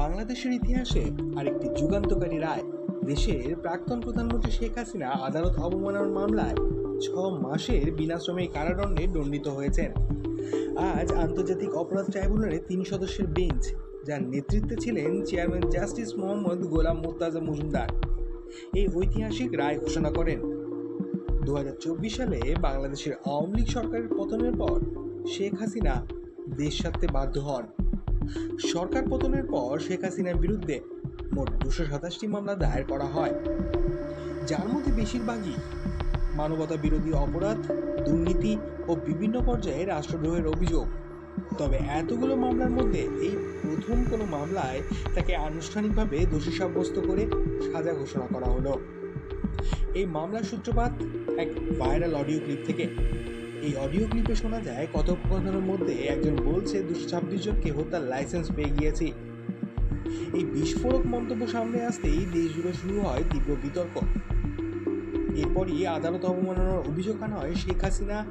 বাংলাদেশের ইতিহাসে আরেকটি যুগান্তকারী রায়। দেশের প্রাক্তন প্রধানমন্ত্রী শেখ হাসিনা আদালত অবমাননার মামলায় ছ মাসের বিনাশ্রমে কারাদণ্ডে দণ্ডিত হয়েছেন। আজ আন্তর্জাতিক অপরাধ ট্রাইব্যুনালে তিন সদস্যের বেঞ্চ, যার নেতৃত্বে ছিলেন চেয়ারম্যান জাস্টিস মোহাম্মদ গোলাম মোর্তাজা মজুমদার। এই ঐতিহাসিক রায় ঘোষণা করেন। দু হাজার চব্বিশ সালে বাংলাদেশের আওয়ামী লীগ সরকারের পতনের পর শেখ হাসিনা দেশ ছাড়তে বাধ্য হন। সরকার পতনের পর শেখ হাসিনার বিরুদ্ধে মোট দুশো সাতাশটি মামলা দায়ের করা হয়। যার মধ্যে বেশিরভাগই মানবতা বিরোধী অপরাধ, দুর্নীতি ও বিভিন্ন পর্যায়ে রাষ্ট্রদ্রোহের অভিযোগ। তবে এতগুলো মামলার মধ্যে এই প্রথম কোনো মামলায় তাকে আনুষ্ঠানিকভাবে দোষী সাব্যস্ত করে সাজা ঘোষণা করা হলো। এই মামলার সূত্রপাত এক ভাইরাল অডিও ক্লিপ থেকে। এই অডিও ক্লিপে শোনা যায়, কথোপকথনের মধ্যে একজন বলছে, দুশো ছাব্বিশ জনকে হত্যার লাইসেন্স পেয়ে গিয়েছি। এই বিস্ফোরক মন্তব্য সামনে আসতেই দেশ জুড়ে শুরু হয় তীব্র বিতর্ক। এরপরই আদালত অবমাননার অভিযোগ আনা হয় শেখ হাসিনা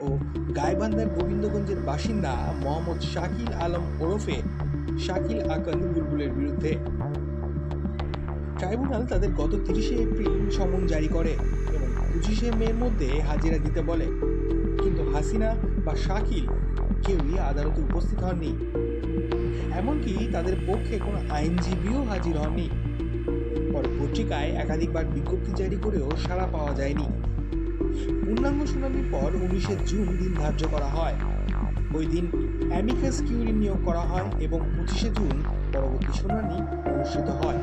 ও গাইবান্ধার গোবিন্দগঞ্জের বাসিন্দা মোহাম্মদ শাকিল আলম ওরফে শাকিল আকন বুলবুলের বিরুদ্ধে। ট্রাইব্যুনাল তাদের গত তিরিশে এপ্রিল সমন জারি করে এবং পঁচিশে মের মধ্যে হাজিরা দিতে বলে। কিন্তু হাসিনা বা শাকিল কেউই আদালতে উপস্থিত হননি। এমনকি তাদের পক্ষে কোনো আইনজীবীও হাজির হননি। পরে পত্রিকায় একাধিকবার বিজ্ঞপ্তি জারি করেও সাড়া পাওয়া যায়নি। পূর্ণাঙ্গ শুনানির পর উনিশে জুন দিন ধার্য করা হয়। ওই দিন অ্যামিকাস কিউরি নিয়োগ করা হয় এবং পঁচিশে জুন পরবর্তী শুনানি অনুষ্ঠিত হয়।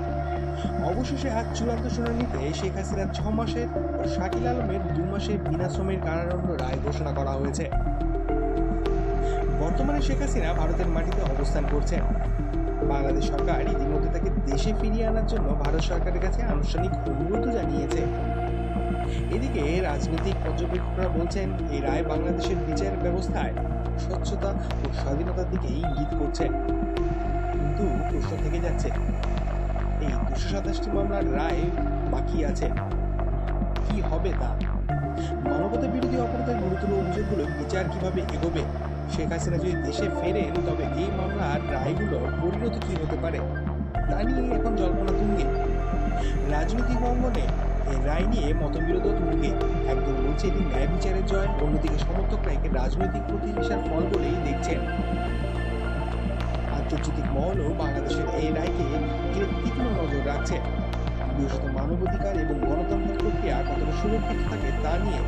অবশেষে আজ চূড়ান্ত শুনানিতে শেখ হাসিনার ছ মাসের ও শাকিল আলমের দু মাসের বিনাশ্রমের কারাদণ্ড রায় ঘোষণা করা হয়েছে। বর্তমানে শেখ হাসিনা ভারতের মাটিতে অবস্থান করছেন। বাংলাদেশ সরকার ইতিমধ্যে তাকে দেশে ফিরিয়ে আনার জন্য ভারত সরকারের কাছে আনুষ্ঠানিক অনুরোধ জানিয়েছে। এদিকে রাজনৈতিক পর্যবেক্ষকরা বলছেন, এই রায় বাংলাদেশের বিচার ব্যবস্থায় স্বচ্ছতা ও স্বাধীনতার দিকে ইঙ্গিত করছে। কিন্তু প্রশ্ন থেকে যাচ্ছে। এই দুশো সাতাশটি মামলার রায় বাকি আছে। কি হবে তা? মানবতা বিরোধী অপরাধের গুরুতর অভিযোগগুলো বিচার কীভাবে এগোবে? শেখ হাসিনা যদি দেশে ফেরেন, তবে এই মামলার রায়গুলো পরিণত কি হতে পারে? তা নিয়ে এখন জল্পনা তুঙ্গে। রাজনৈতিক অঙ্গনে রায় নিয়ে মতবিরোধ তুঙ্গে। একদল এটি ন্যায় বিচারের জয়, অন্যদিকে সমর্থকরা একে রাজনৈতিক প্রতিহিংসার ফল বলেই দেখছেন। আন্তর্জাতিক মহলও বাংলাদেশের এই রায়কে ঘিরে তীক্ষ্ণ নজর রাখছে। বিশেষত মানবাধিকার এবং গণতান্ত্রিক প্রক্রিয়া কতটা সুরক্ষিত থাকে তা নিয়ে